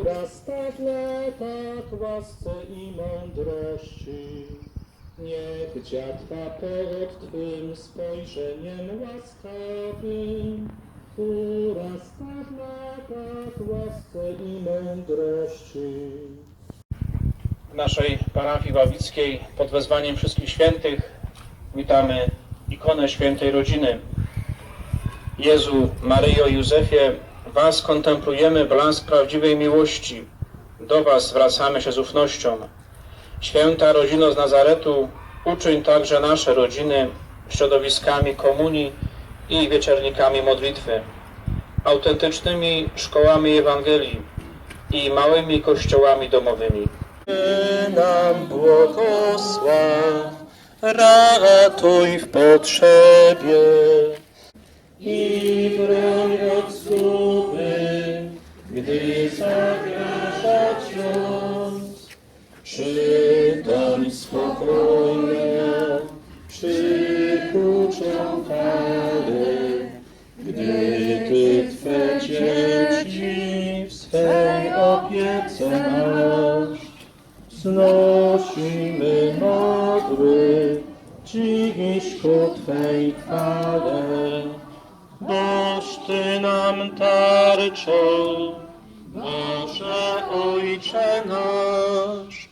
Urastać w latach łasce i mądrości. Niech dziadka pod Twym spojrzeniem łaskawym urasta w latach łasce i mądrości. W naszej parafii Ławickiej pod wezwaniem wszystkich świętych witamy ikonę świętej rodziny. Jezu, Maryjo, Józefie, Was kontemplujemy blask prawdziwej miłości. Do Was zwracamy się z ufnością. Święta rodzino z Nazaretu, uczyń także nasze rodziny środowiskami komunii i wieczernikami modlitwy, autentycznymi szkołami Ewangelii i małymi kościołami domowymi. nam błogosław, ratuj w potrzebie i broń od gdy zagraża cios. Przytoń spokojnie, przykuczą kary, gdy Ty Twe dzieci w swej opiece masz. Znosimy modły dziś ku Twej chwale, boż Ty nam tarczą, Отче наш.